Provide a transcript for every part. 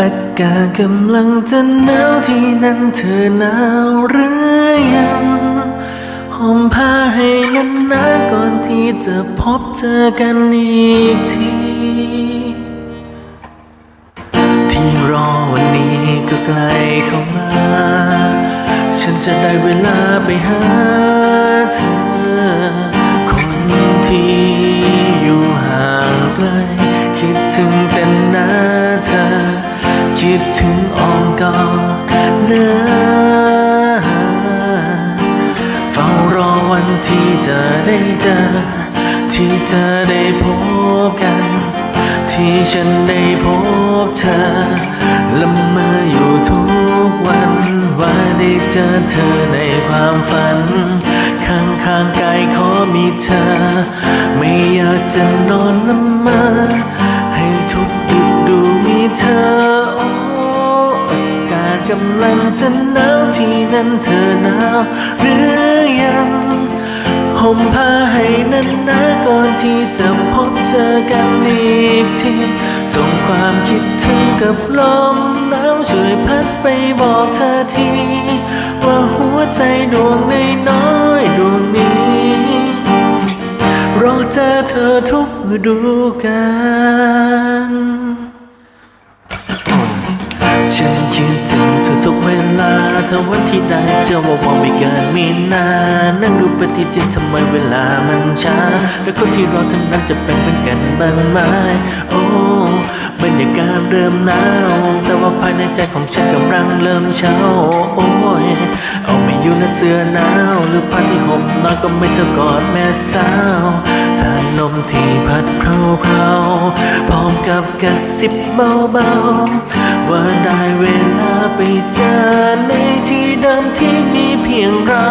อากาศกำลังจะหนาวที่นั่นเธอหนาวหรือยังห่มผ้าให้นั้นหนาก่อนที่จะพบเจอกันอีกที ที่รอวันนี้ก็ใกล้เข้ามา ฉันจะได้เวลาไปหาเธอคนที่ คิดถึงอ้อมกอดเนื้อเฝ้ารอวันที่จะได้เจอ ที่จะได้พบกัน ที่ฉันได้พบเธอละเมออยู่ทุกวันว่าได้เจอเธอในความฝัน ข้างข้างๆกายขอมีเธอ ไม่อยากจะนอนละเมอให้ทุกดึกดูมีเธอ กำลังจะหนาวที่นั่นเธอหนาวหรือยังห่มผ้าให้นั้นนะก่อนที่จะพบเจอกันอีกทีส่งความคิดถึงกับลมหนาวช่วยพัดไปบอกเธอที ว่าหัวใจดวงในน้อยดวงนี้รอเจอเธอทุกฤดูกาล ทุกเวลาถ้าวันที่ได้เจอว่าว่าไม่เกินมีนานั่งดูปฏิทินทำไมเวลามันช้าและคนที่รอทั้งนั้นจะเป็นเหมือนกันบ้างไหมโอ้บรรยากาศเริ่มหนาวแต่ว่าภายในใจของฉันกำลังเริ่มเช้าโอ้ยเอาไม่อยู่และเสื้อหนาวหรือผ้าที่ห่มนอยก็ไม่เท่ากอดแม่สาวสายลมที่พัดเพรา กับกระซิบเบาๆ ว่าได้เวลาไปเจอในที่เดิมที่มีเพียงเรา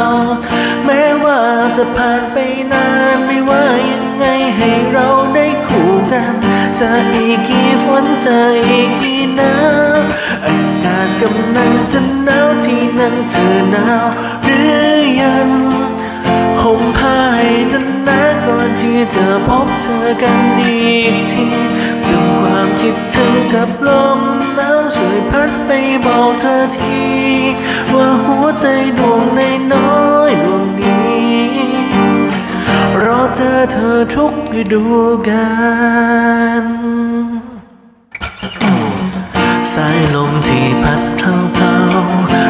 แม้ว่าจะผ่านไปนานไม่ว่ายังไงให้เราได้คู่กัน จะอีกกี่ฝนจะอีกกี่หนาวอากาศกำลังจะหนาวที่นั่นเธอหนาวหรือยังห่มผ้าให้นั้นนะก่อนที่จะพบเจอกันอีกที กับลมหนาวช่วยพัดไปบอกเธอที ว่าหัวใจดวงในน้อยดวงนี้ รอเจอเธอทุกฤดูกาลสายลมที่พัดเพลาเพลา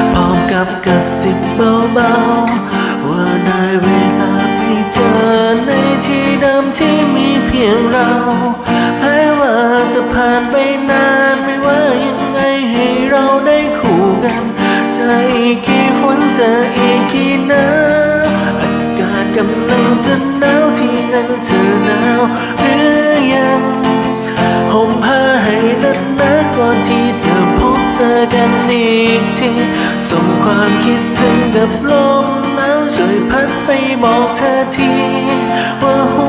ๆพร้อมกับกระซิบเบาๆว่าได้เวลาไปเจอในที่เดิมที่มีเพียงเรา ผ่านไปนานไม่ว่ายังไงให้เราได้คู่กัน จะอีกกี่ฝนจะอีกกี่หนาวอากาศกำลังจะหนาวที่นั่นเธอหนาวหรือยังห่มผ้าให้นั้นนะก่อนที่จะพบเจอกันอีกทีส่งความคิดถึงกับลมหนาวช่วยพัดไปบอกเธอทีว่าหัว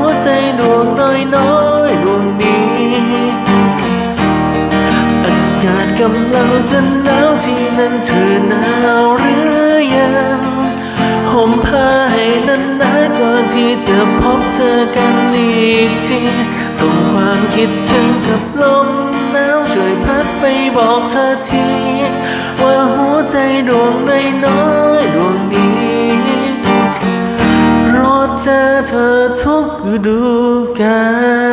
กำลังจะหนาวที่นั่นเธอหนาวหรือยังห่มผ้าให้นั้นนะก่อนที่จะพบเจอกันอีกที ส่งความคิดถึงกับลมหนาวช่วยพัดไปบอกเธอที ว่าหัวใจดวงใดน้อยดวงนี้รอเจอเธอทุกฤดูกาล